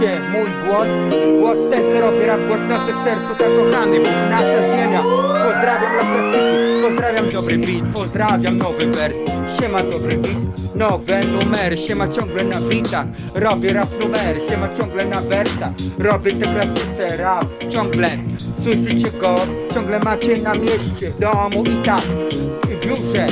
się mój głos Głos ten co robię rap, głos nasze w sercu tak kochany Bóg, nasza ziemia. Pozdrawiam dla klasyki, pozdrawiam dobry beat Pozdrawiam nowy wers, siema dobry beat Nowe numery, siema ciągle na bitach Robię rap numery, siema ciągle na wersach Robię te klasyce rap, ciągle Słyszycie go, ciągle macie na mieście W domu i tak, w biurze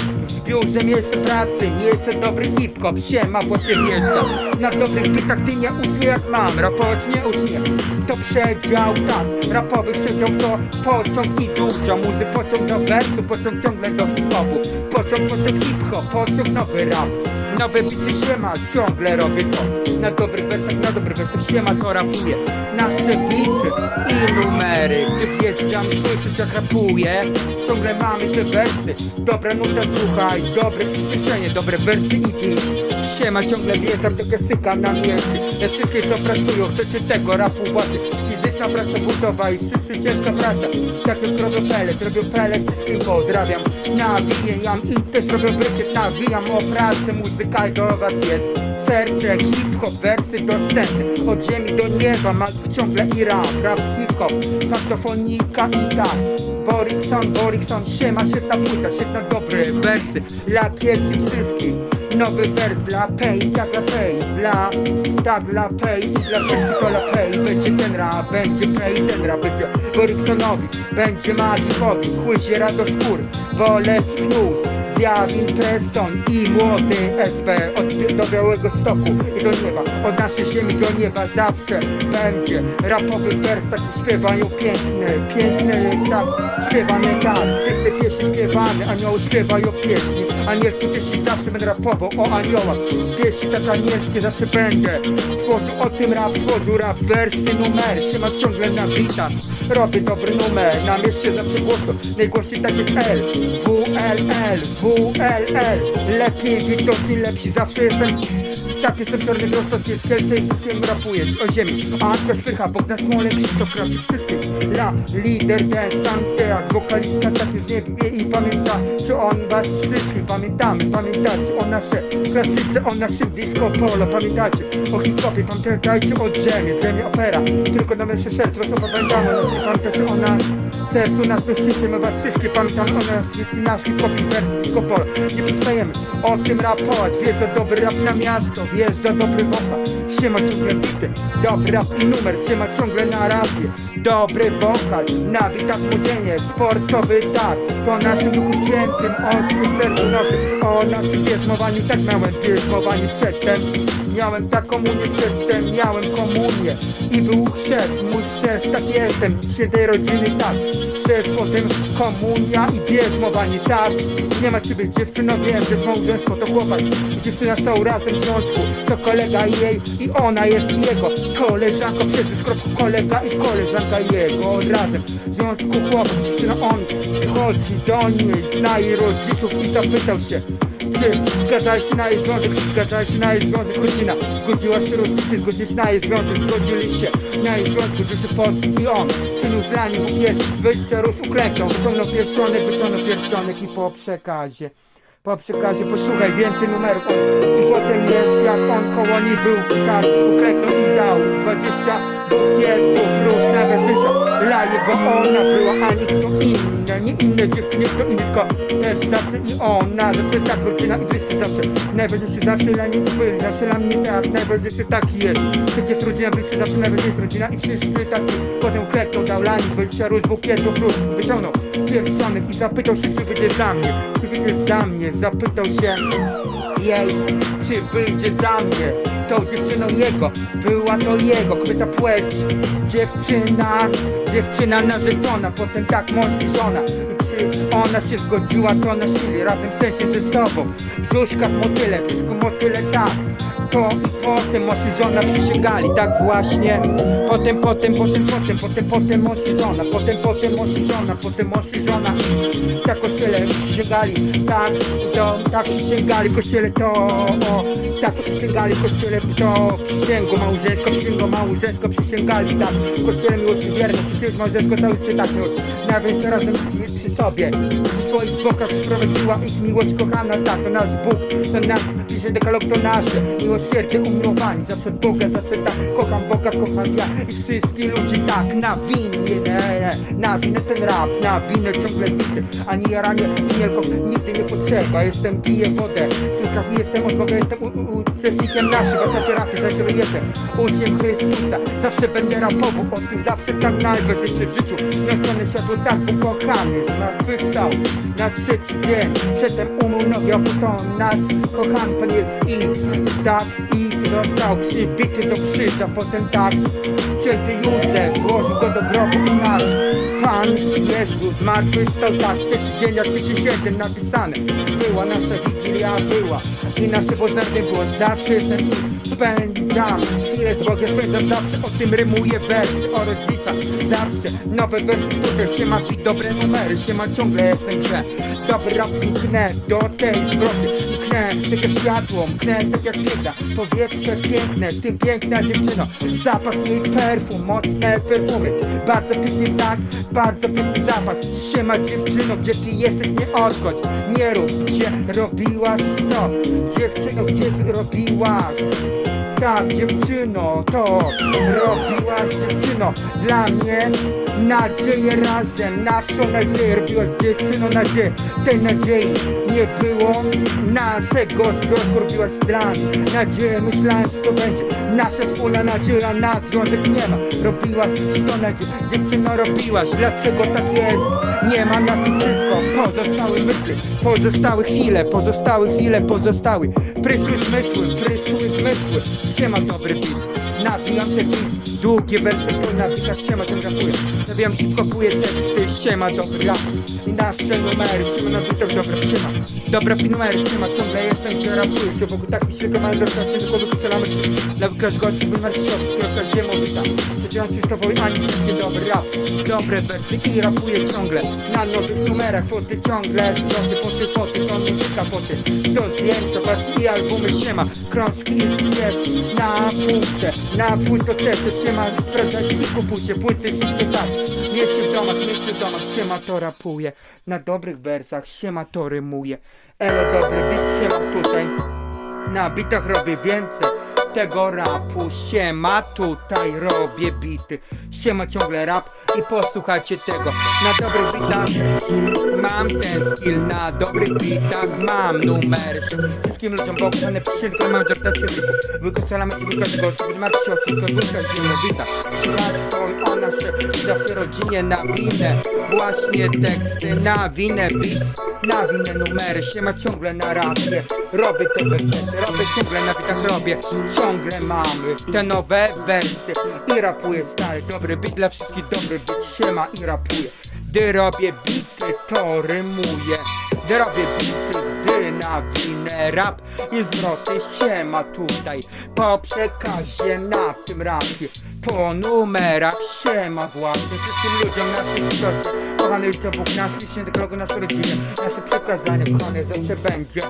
biurze miejsce pracy, miejsce dobry hip-hop. Siema, bo się wjeżdża Na dobrych bitach ty nie ucz mnie jak mam Rapować nie ucz mnie To przedział, tak. Rapowy przedział to pociąg i dużo Muzy. Pociąg do wersu, pociąg ciągle do hip-hopu. Pociąg, pociąg hip-hop, pociąg nowy rap Nowe bity siema, ciągle robię to. Na dobrych wersach, na dobrych wersach siema to rapuję. Nasze bity i numery Gdy wjeżdżam, słyszysz jak rapuję Ciągle mamy te wersy. Dobra nuta, słuchaj, dobre przyspieszenie Dobre wersy beat Siema, ciągle wjeżdżam do kesyka na mieście Ja wszystkie co pracują, chcecie tego rapu władzy Fizyczna praca budowa i wszyscy ciężka praca. Tak jak robią pelet, robią pelet Wszystkim pozdrawiam. Nawijam i też robię wyciek Nawijam o pracę, muzyka do was jest. Serce, hip-hop, wersy dostępne. Od ziemi do nieba, ma ciągle i rap. Rap, hip-hop, kaktofonika i tak. Borikson, Borikson, siema, świetna płyta Świetna, dobre wersy. Dla kieci wszystkich Nowy wers dla Pay, tak dla Pay. Dla, tak dla Pay dla wszystkich to dla Pay. Będzie ten rap, będzie Pay, ten rap będzie Boriksonowi Będzie Magikowi, Quizie Radoskór Woles Plus Zjawin Preston i młody SP Od do białego stoku. I do nieba Od naszej ziemi do nieba zawsze będzie Rapowy wers taki śpiewają piękny Piękny tak, śpiewany tak. Piękne pieśni śpiewane, anioły śpiewają pieśni. Anielskie pieśni zawsze będę rapował o aniołach. Pieśni tak anielskie zawsze będzie. Tworzył o tym rap, tworzył rap Wersy, numery, ma ciągle na bitach Robię dobry numer, na mieście zawsze głośno. Najgłośniej tak jest L, WLL, WLL Lepiej widoczny, lepsi, zawsze jestem. Tak jestem czarny prosto, jest kielce i wszystkim rapujesz o ziemi. Antka Szpycha, Bogdan Smolek, Krzysztof Krawiec, wszystkim La, lider, dance, tanteat, wokalista tak jest nie wie i pamięta Czy on was wszystkich, pamiętamy, pamiętacie o nasze klasyce, o naszym disco polo. Pamiętacie o hip-hopie, pamiętajcie o dżemie, dżemie opera. Tylko na nasze serce was opamiętamy, pamiętacie o nas sercu nas myślicie, my was wszystkich pamiętamy o nas, nasz hip-hop i wersji disco polo Nie przestajemy o tym rapować, wjeżdża dobry rap na miasto, wjeżdża dobry wokal Siema ciągle bity, dobry rap numer, siema ciągle na rapie. Dobry wokal, na bitach młodzienie, sportowy tak. To naszym duchu świętym, o tym sercu naszym. O naszym bierzmowaniu, tak miałem bierzmowanie przedtem Miałem tak komunię przedtem, miałem komunię. I był chrzest, mój chrzest, tak jestem. Świętej rodziny, tak. Chrzest, potem komunia i bierzmowanie, tak. Nie ma ciebie dziewczyno, wiem, że małżeństwo to chłopak. I Dziewczyna są razem w związku, to kolega jej I ona jest jego. Koleżanką Przez kropku kolega i koleżanka jego. Razem w związku chłopak, dziewczyna on Przychodzi do niej, zna jej rodziców i zapytał się zgadzałeś się na jej związek, zgadzałeś się na jej związek Rodzina. Zgodziła się, rodzice zgodzili się na jej związek Zgodzili się na jej związek, że pod i on. Synu zrani jest, wyjście róż uklęknął Wyciągnął pierścionek, wyciągnął pierścionek i po przekazie. Po przekazie posłuchaj więcej numerów. I potem jest jak on koło niej był Tak uklęknął i dał 20 bukietów róż nawet wyszedł Dla jego ona była, ani kto inny Nie inne dziewczyny, kto inny, tylko też zawsze i ona. Zawsze tak rodzina i bliscy zawsze. Najważniejszy zawsze dla niej byli, zawsze dla mnie tak Najważniejszy taki jest. Jest rodzina, bliscy zawsze najważniejsza rodzina I wszyscy taki. Potem uklęknął, dał nich 20 róż bukietów róż Wyciągnął pierścionek i zapytał się, czy wyjdzie za mnie. Czy wyjdzie za mnie, zapytał się jej, czy wyjdzie za mnie Tą dziewczyną jego, była to jego kobieta płeć. Dziewczyna, dziewczyna narzeczona Potem tak mąż żona. Ona się zgodziła, to nosili razem w sensie ze sobą. Brzuszka z motylem, wszystko motyle tak to potem mąż żona przysięgali, tak właśnie. Potem, potem, potem, potem, potem, potem mąż żona Potem, potem mąż żona, potem mąż żona. Tak kościele przysięgali, tak, to, tak przysięgali kościele to o, Tak przysięgali kościele to. Przysięgo małżeńsko, przysięgo małżeńsko Przysięgali, tak, kościele miłości wierno Przysięgo małżeńsko, cały świat tak miłość Nawet razem przy sobie. W swoich bokach sprowadziła ich miłość kochana Tak, to nasz Bóg, to nasz Dzisiaj dekalog to nasze Miłosierdzie umiłowani Zawsze Boga, zawsze tak Kocham Boga, kocham ja I wszystkich ludzi tak. Na winę, na winę ten rap Na winę ciągle bity Ani jaranie, nie alkohol Nigdy nie potrzeba. Jestem, piję wodę Słucham, jestem od Boga Jestem uczestnikiem naszych Ostatnie rapy, za którym jestem. Uczniem Chrystusa Zawsze będę rapował O tym zawsze tak najważniejsze w życiu. Niesione światło tak ukochany Zmartwychwstał na trzeci dzień. Przedtem nasz kochany Pan jest i tak i został przybity do krzyża. Potem tak święty Józef złożył go do grobu i nasz Pan Jezus zmartwychwstał tak Trzeci dzień jak 2007 napisane Była nasza Wigilia, była i nasze poznanie było Zawsze i spędzam Chwilę z Bogiem spędzam zawsze O tym rymuję wersy o rodzicach Zawsze nowe wersy które się ma i dobre numery. Się ma ciągle jestem grze Dobry rap mknę do tej zwroty Mknę tak jak światło, mknę tak jak wiedza. Powietrze piękne, ty piękna dziewczyno. Zapach jej perfum, mocne perfumy. Bardzo pięknie tak, bardzo piękny zapach. Siema dziewczyno, gdzie ty jesteś, nie odchodź. Nie rób, gdzie robiłaś to. Dziewczyno, gdzie ty robiłaś tak, dziewczyno, to robiłaś dziewczyno. Dla mnie nadzieję razem Naszą nadzieję robiłaś dziewczyno. Nadzieję Tej nadziei nie było. Naszego związku robiłaś dla nas Nadzieję myślałem, że to będzie Nasza wspólna nadzieja na związek nie ma Robiłaś to nadzieję Dziewczyno robiłaś, dlaczego tak jest? Nie ma nas i wszystko. Pozostałe myśli, pozostałe chwile. Pozostałe chwile, pozostały. Prysły zmysły, prysły zmysły. Siema dobry beat Nawijam te beat Długie wersy, na bitach siema ten rapuje Nawijam hip-hopuję teksty Siema dobry rap I nasze numery Siema na bitach dobra siema. Dobra numery siema Ciągle jestem gdzie rapuję. Gdzie Bogu tak mi się go mają do pracy Tylko wykutelamy Dla wykaż gości Wymarć środki Kropka ziemowita Przeciąłem Krzysztofowi Ani Wszystkie dobry rap Dobre wersy I rapuję ciągle. Na nowych numerach Foty ciągle. Zwroty, foty, foty To muzyka, foty. To zdjęcia Was i albumy siema Krążki jest jest Na półce. Na półce też siema Sprawdzajcie i kupujcie Płyty wszystko tak. Miejcie w domach, miejcie w domach. Siema to rapuje. Na dobrych wersach Siema to rymuje. Elo dobry beat Siema tutaj. Na bitach robię więcej tego rapu Siema tutaj robię bity. Siema ciągle rap i posłuchajcie tego. Na dobrych bitach mam ten skill Na dobrych bitach mam numer. Wszystkim ludziom bałkane przysięgą mam dortację w ruchu Wykucalamy i wykaz gości By martw się o wszystko wykaz ziemowita Ciekawe o rodzinie na winę. Właśnie teksty na winę beat Na winę numery Siema ciągle na rapie. Robię te wersety Robię ciągle na bitach robię Ciągle mamy te nowe wersy I rapuję stary dobry beat Dla wszystkich dobry beat Siema i rapuję Gdy robię bity to rymuję Gdy robię bity na winę. Rap i zwroty siema tutaj. Po przekazie na tym rapie Po numerach siema właśnie. Wszystkim ludziom naszej szkodzie Kochany już to Bóg nasz, licznie do kogo nasze rodziny Nasze przekazanie kochane zawsze będzie.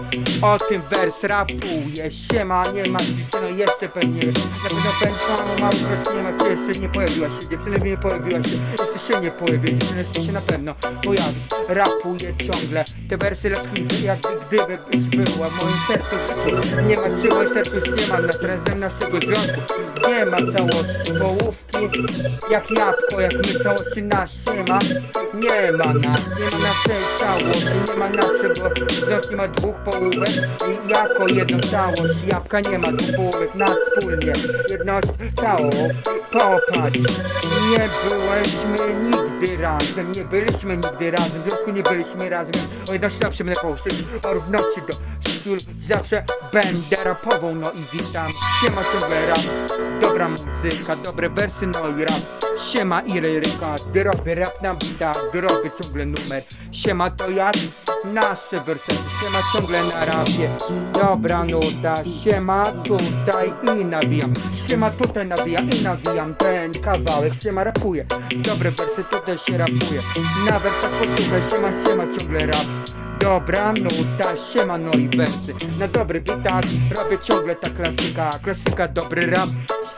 O tym wers rapuje Siema nie ma dziewczyno jeszcze pewnie Na pewno będzie mamą mały kroczki nie ma cię jeszcze nie pojawiła się. Dziewczyna nie pojawiła się Jeszcze się nie pojawi. Dziewczyna jeszcze się na pewno pojawi. Rapuje ciągle. Te wersy lekkie jak gdyby byś była w moim sercu. Nie ma sercu już nie ma nas razem naszego związku. Nie ma całości połówki Jak jabłko jak my całości nas nie ma. Nie ma nas, nie ma naszej całości Nie ma naszego. Związku ma dwóch połówek I jako jedną całość. Jabłka nie ma dwóch połówek nas wspólnie. Jedność całą Popatrz Nie byliśmy nigdy razem Nie byliśmy nigdy razem. W związku nie byliśmy razem. O jedności zawsze będę powstrzymać O równości do wszystkich ludzi Zawsze będę rapował No i witam. Siema ciągle rap. Dobra muzyka, dobre wersy No i rap. Siema i ryryka Gdy rap na bitach Gdy ciągle numer. Siema to jak Nasze wersety Siema ciągle na rapie. Dobra nuta Siema tutaj i nawijam. Siema tutaj nawijam i nawijam ten kawałek. Siema rapuje Dobre wersy tutaj się rapuje. Na wersach posłuchaj. Siema siema ciągle rap Dobra nuta, siema no i wersy Na dobry bitach robię ciągle ta klasyka. Klasyka, dobry rap,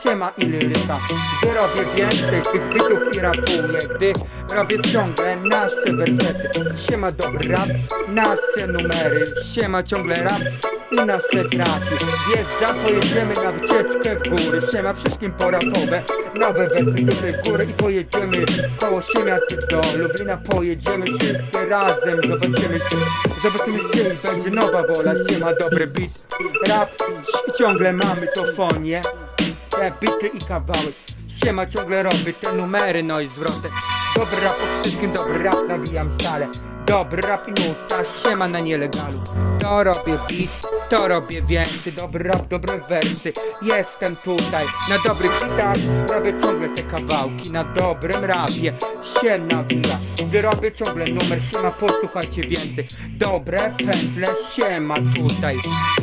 siema i liryka Gdy robię więcej tych bitów i rapuję Gdy robię ciągle nasze wersety. Siema dobry rap, nasze numery. Siema ciągle rap i nasze traki Wjeżdżam, pojedziemy na wycieczkę w góry. Siema wszystkim porapowe Nowe wersy duże w góry i pojedziemy Koło Siemiatycz do Lublina. Pojedziemy wszyscy razem Zobaczymy się, zobaczymy się i będzie nowa wola. Siema, dobry beat, rap. I ciągle mamy to fonie. Te bity i kawałek Siema, ciągle robię te numery, no i zwrotek Dobry rap wszystkim, dobry rap nawijam stale Dobry rap i nuta, siema na nielegalu. To robię beat, to robię więcej Dobry rap, dobre wersy. Jestem tutaj na dobrych bitach. Robię ciągle te kawałki Na dobrym rapie. Się nawija Gdy robię ciągle numer, siema posłuchajcie więcej. Dobre pętle, siema tutaj.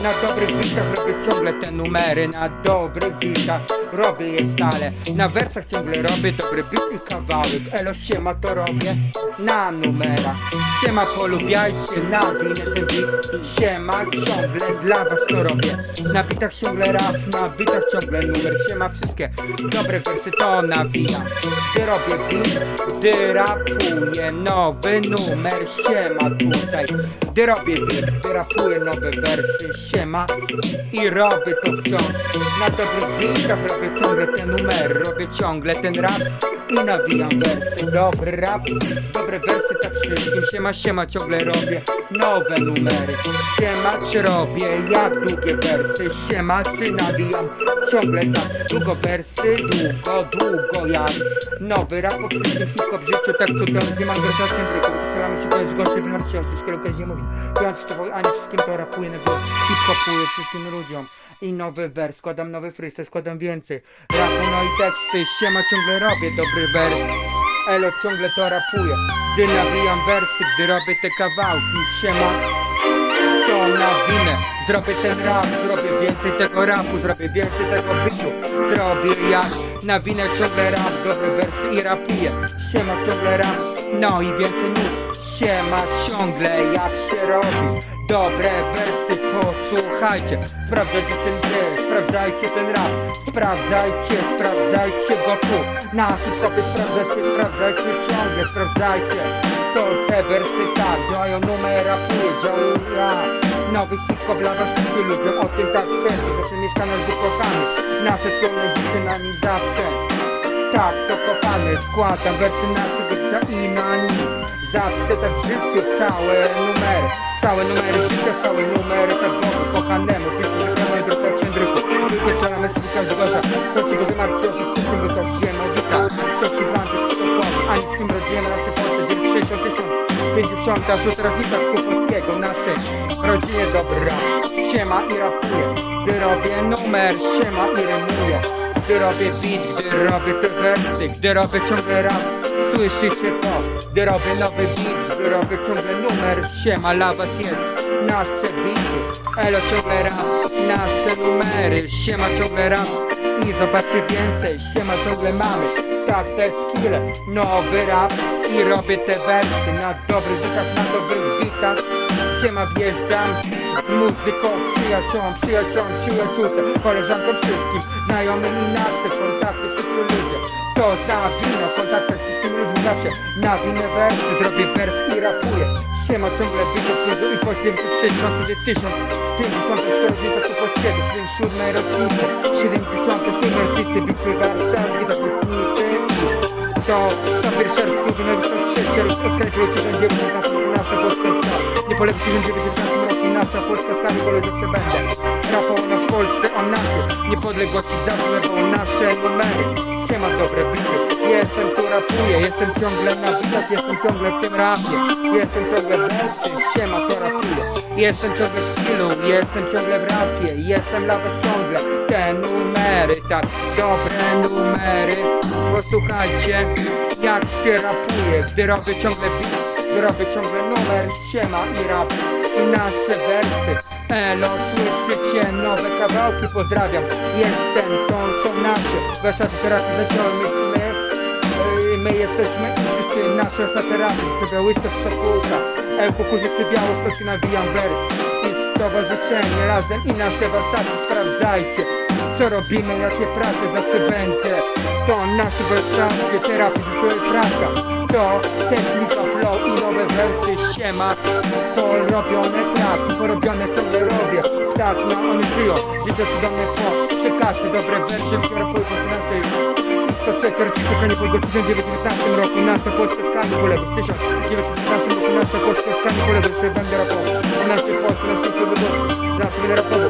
Na dobrych bitach robię ciągle te numery. Na dobrych bitach robię je stale. Na wersach ciągle robię dobry bit i kawałek. Elo siema to robię na numerach Siema polubiajcie na winę Siema ciągle dla was to robię. Na bitach ciągle rap, na bitach ciągle numer. Siema wszystkie dobre wersy to nawijam Gdy robię bit, gdy rapuję nowy numer. Siema tutaj Gdy robię bit, gdy rapuję nowe wersy Siema i robię to wciąż. Na dobrych bitach robię ciągle ten numer Robię ciągle ten rap i nawijam wersy. Dobry rap, dobre wersy tak wszystkim. Siema, siema, ciągle robię nowe numery. Siema, czy robię jak długie wersy? Siema, czy nawijam ciągle tak Długo wersy, długo, długo jak Nowy rap po wszystkim hip-hop w życiu Tak cudownie. Mam gratulację Andrzejku Wystrzelamy się to jest goście, bym się oczywiście okazję mówić Biorąc to ani wszystkim to rapuję, nagle hip-hopuję wszystkim ludziom. I nowy wers, składam nowy freestyle, składam więcej. Rapu, no i teksty, siema ciągle robię dobry wers. Elo ciągle to rapuję. Gdy nawijam wersy, gdy robię te kawałki Siema. To na winę. Zrobię ten rap, zrobię więcej tego rapu Zrobię więcej tego byciu Zrobię jak na winę ciągle rap Dobre wersy i rapuję. Siema ciągle rap, no i więcej niż Siema ciągle jak się robi. Dobre wersy, posłuchajcie. Sprawdzajcie ten dźwięk, sprawdzajcie ten rap. Sprawdzajcie, sprawdzajcie go tu. Na hip-hopie sprawdzajcie, sprawdzajcie ciągle Sprawdzajcie. To te wersy tak Działają numer, rapuje, Nowy hip-hop dla was wszystkich ludziom O tym tak wszędzie, zawsze mieszkamy z kochany Nasze wspólne życie na nim zawsze tak, to kochany, składam wersy naszego życia i na nim Zawsze tak w życiu całe numery Całe numery życia, całe numery. Tak Bogu kochanemu Piszę że moje droga księdryku Wyświetlamy sobie każdego dnia To ci go wymarczy o wszystkim, bo to ziemo wita Co ci włączy Krzysztofowi Ani z kim rodzimy nasze Polsce 90 tysiąc 50 szósta rocznica Kupolskiego Naszej rodzinie dobry rap Siema i rapuję Gdy robię numer, siema i rymuję gdy robię beat, gdy robię te wersy Gdy robię ciągle rap, słyszycie to. Gdy robię nowy beat, gdy robię ciągle numer Siema dla was jest nasze beaty. Elo ciągle rap, nasze numery Siema ciągle rap. I zobaczcie więcej Siema ciągle mamy, tak te skille Nowy rap i robię te wersy. Na dobrych bitach, na dobrych bitach Siema wjeżdżam z muzyką Przyjaciółom, przyjaciółom, przyjaciółce Koleżankom wszystkim Znajomym i nasze kontakty wszyscy ludzie. To na wino, kontakty wszystkim ludziom zawsze. Na winę wersy, zrobię wers i rapuję. Siema ciągle bito śniegu i poświęcę 6000 54 rocznica Kupolskiego 77 rocznicy 77 rocznicy bitwy warszawskiej do Krucnicy to Stawier szereg studiów na wysokich trzech rozkręciło 1919 nasza polska skala Nie polega w 1919 roku nasza polska skala Nie polega zawsze będę Rapował nas w Polsce o nasze Niepodległości zawsze lewało nasze numery Siema dobre bity. Jestem tu rapuję Jestem ciągle na bitach Jestem ciągle w tym rapie. Jestem ciągle wersy Siema to rapuję. Jestem ciągle w stylu Jestem ciągle w rapie Jestem dla was ciągle. Te numery Tak dobre numery. Posłuchajcie jak się rapuje Gdy robię ciągle beat Gdy robię ciągle numer Siema i rap. I nasze wersy. Elo, słyszycie nowe kawałki Pozdrawiam. Jestem tą, są nasze. Wasza terapia zaciąłem my. Ej, My jesteśmy i wszyscy nasze saterapy Co Białystok, co Półka El Kukurzycy, Białostok? I nawijam wers. I stowarzyszenie razem i nasze warsztaty. Sprawdzajcie Co robimy, jakie prace zawsze będzie To nasze warsztaty, terapii praca. To technika flow i nowe wersy Siema, to robione traki Porobione ciągle robię. Tak, no one żyją, życie cudowne po Przy kaszy, dobre wersy, które pójdą z naszej 103 rocznicy szukanie Polgo w 1919 roku. Nasza Polska z kami poległa W 1919 roku nasza Polska z kami poległa Czy będę rapował O naszej Polsce, naszej niepodległości Zawsze będę rapował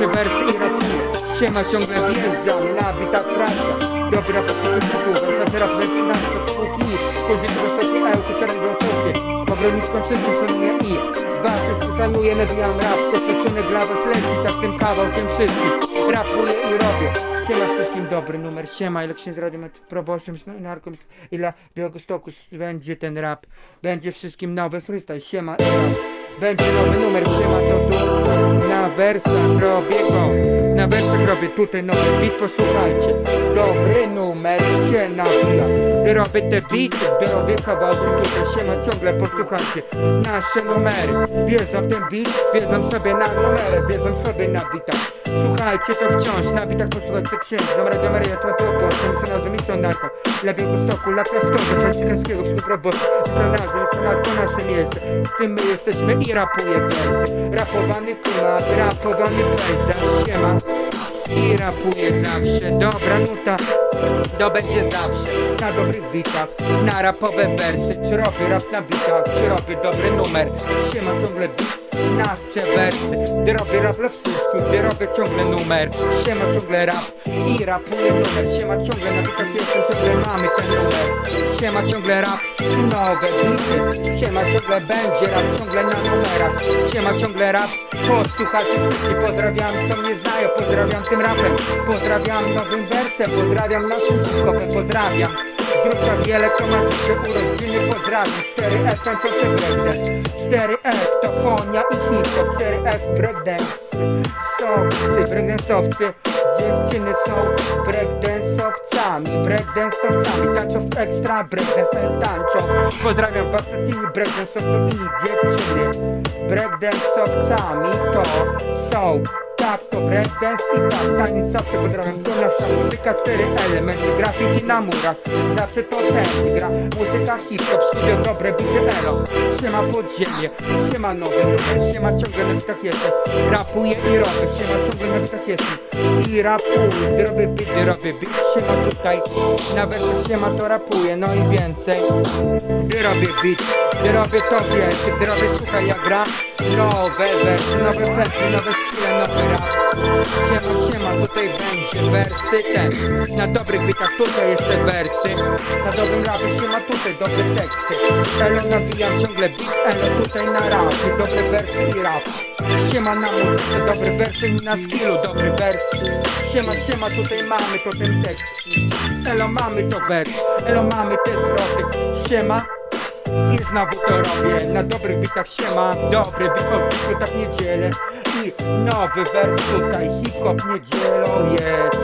Nasze wersy i rapuję Siema ciągle wjeżdżam. Nabita praca. Dobry rap posłuchaj życiu Wersja rap rzeczy nasze półki Pożycie wysokie ełku, czarne wysokie Obronisko wszystkim szanuję i. Wasze szanuję, nazywam rap. Poświęcony dla was leci Tak tym kawałkiem wszystkim. Rapuję i robię. Siema wszystkim dobry numer. Siema, ile księdz radio met proboszczem narkom Ile? Białegostoku będzie ten rap. Będzie wszystkim nowy freestyle. Siema i rap Będzie nowy numer Siema to tu. Na wersach robię go Na wersach robię tutaj nowy beat. Posłuchajcie Dobry numer się nawija Gdy robię te beaty Gdy robię kawałki tutaj Siema ciągle posłuchajcie Nasze numery Wjeżdżam w ten beat Wjeżdżam sobie na numerę Wjeżdżam sobie na beatach Słuchajcie to wciąż na bitach posłuchajcie księdzom Radio Maria to to to Misjonarzem misjonarką Dla Białegostoku, dla Piastowa Franciszkańskiego Wschód roboty Misjonarzem misjonarką nasze miejsce Z tym my jesteśmy i rapuje wersy Rapowany klimat, rapowany pejzaż Siema i rapuje zawsze. Dobra nuta to będzie zawsze. Na dobrych bitach, na rapowe wersy. Czy robię rap na bitach, czy robię dobry numer? Siema ciągle bit nasze wersy. Gdy robię rap dla wszystkich, gdy robię ciągle numer. Siema ciągle rap i rapuję numer. Siema ciągle na bitach jestem, ciągle mamy ten numer. Siema ciągle rap nowe bity Siema ciągle będzie rap, ciągle na numerach. Siema ciągle rap, posłuchajcie wszyscy Pozdrawiam co mnie znają, pozdrawiam tym rapem. Pozdrawiam nowym wersem, pozdrawiam naszym hip-hopem. Pozdrawiam Zdrówka wiele, kto ma duże urodziny Pozdrawiam 4F tańczące breakdance 4F to fonia i hip-hop 4F breakdance Sowcy, breakdance'owcy Dziewczyny są breakdance'owcami Breakdance'owcami Tańczą w ekstra, breakdance tańczą. Pozdrawiam was wszystkimi breakdance'owców i dziewczyny. Breakdance'owcami to są tak, to i tak, taniec zawsze pozdrawiam To nasza muzyka, cztery elementy Grafiki na murach, zawsze to ten gra. Muzyka hip-hop, studio dobre bity elo. Siema podziemie, siema numer Siema ciągle na bitach jestem. Rapuję i robię, siema ciągle na bitach jestem I rapuję, gdy robię bity, robię bit Siema tutaj, na wersach siema to rapuję No i więcej. Gdy robię beat, gdy robię to więcej Gdy słuchaj jak gra. Nowe wersy, nowe pętli, nowe skille, nowy rap. Siema, siema, tutaj będzie wersy ten. Na dobrych bitach tutaj jest te wersy. Na dobrym rapie siema tutaj dobre teksty. Elo nawijam ciągle beat, elo tutaj na rap Dobre wersy i rap Siema na muzyce, dobre wersy na skillu dobry wers. Siema, siema, tutaj mamy to ten tekst. Elo mamy to wers, elo mamy te zwroty. Siema. I znowu to robię. Na dobrych bitach siema. Dobry bit od życiu tak niedzielę I nowy wers tutaj Hip-hop niedzielą jest.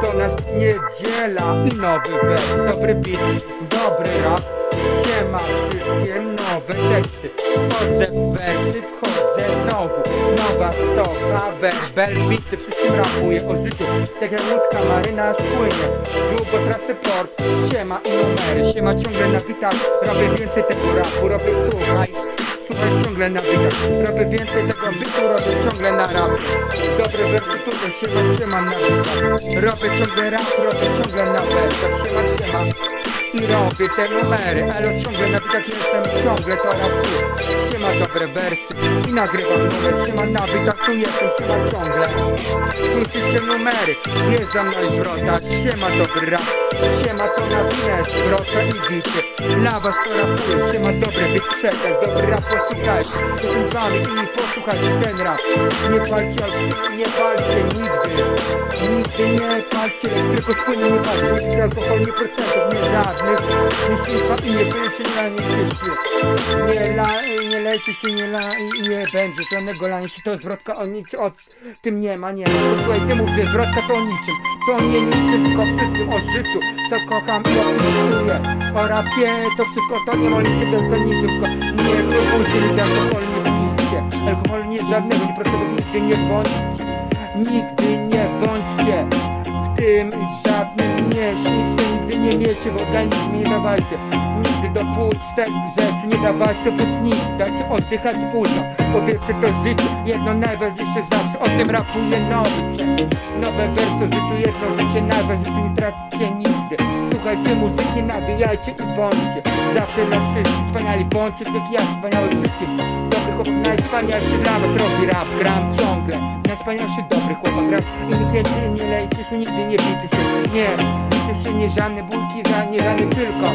To nas niedziela I nowy wers. Dobry beat, dobry rap. Siema wszystkie nowe teksty Wchodzę w wersy, wchodzę znowu. Nowa stopa, werbel, bity Wszystkim rapuję o życiu. Tak jak łódka marynarz płynie Długo trasy port. Siema i numery Siema ciągle na bitach Robię więcej tego rapu Robię słuchaj. Słuchaj ciągle na bitach Robię więcej tego bitu Robię ciągle na rap. Dobre wersy tutaj Siema, siema na bitach Robię ciągle rap Robię ciągle na wersach Siema, siema i robię te numery Ale ciągle na bitach jestem, ciągle to rapuję Siema dobre wersy i nagrywam numer Siema na bitach, tu jestem, siema ciągle. Słyszycie numery, wjeżdżam na zwrota Siema dobry rap, siema to na winę Zwrota i bity, dla was to rapuję Siema dobry bit przekaz, dobry rap posłuchajcie Jestem z wami i posłuchajcie ten rap? Nie palcie, al- nie palcie nigdy. Nigdy nie palcie, tylko spłynie nie palcie Nie alkohol, nie procentów, nie żadnych. Myślistwa i nie pijecie, nie la, nie la, nie lejcie się, nie la i nie będzie żadnego lania się To zwrotka o niczym, o tym nie ma, nie ma. Posłuchaj, ty mów, zwrotka to o niczym. To nie niczym, tylko wszystkim, o życiu Co kocham i opisuję. O rapie, to wszystko to nie możecie to niczym Tylko nie próbujcie, nigdy alkoholu nie pijcie Alkoholu nie żadnego, nie prostego nigdy nie bądźcie. Nigdy nie bądźcie w tym żadnym nie Nigdy nie miecie w organizmie, nie dawajcie. Nigdy do płuc tak rzeczy nie dawajcie do płuc nigdy Dajcie oddychać płucom Powietrze to życie, jedno najważniejsze zawsze O tym rapuje nowy czek Nowe wersy życiu, jedno życie najważniejsze Nie tracicie nigdy. Słuchajcie muzyki, nawijajcie i bądźcie. Zawsze dla wszystkich wspaniali Bądźcie tak jak ja, wspaniały wszystkim. Dobry chłopak, najwspanialszy dla was robi rap Gram ciągle, najwspanialszy dobry chłopak rap. I nie kręci, nie lejcie się, nigdy nie bijcie się. Nie, bijcie się, nie żadne bójki, za nie żadne tylko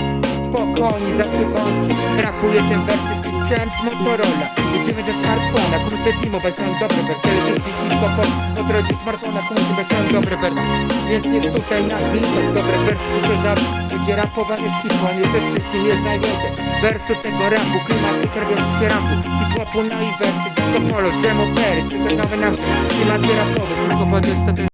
Spokojnie, zawsze bądźcie. Rapuję ten wers, jest sprzęt Motorola Jedziemy do smartfona, Timo, bez są dobre wersy Teledyski hip-hop, Motorola do smartfona, krótce bez są dobre wersy Więc jest tutaj na widok, dobre wersy Muszę zawsze, gdzie rapowanie z hip-hopem Jest ze wszystkim, jest najwięcej. Wersy tego rapu, klimatu, czerwionych się rapu Hip-hopu, no i wersy, disco polo, demo, pery Tylko nowe nasze, klimaty rapowe. Tylko po to jest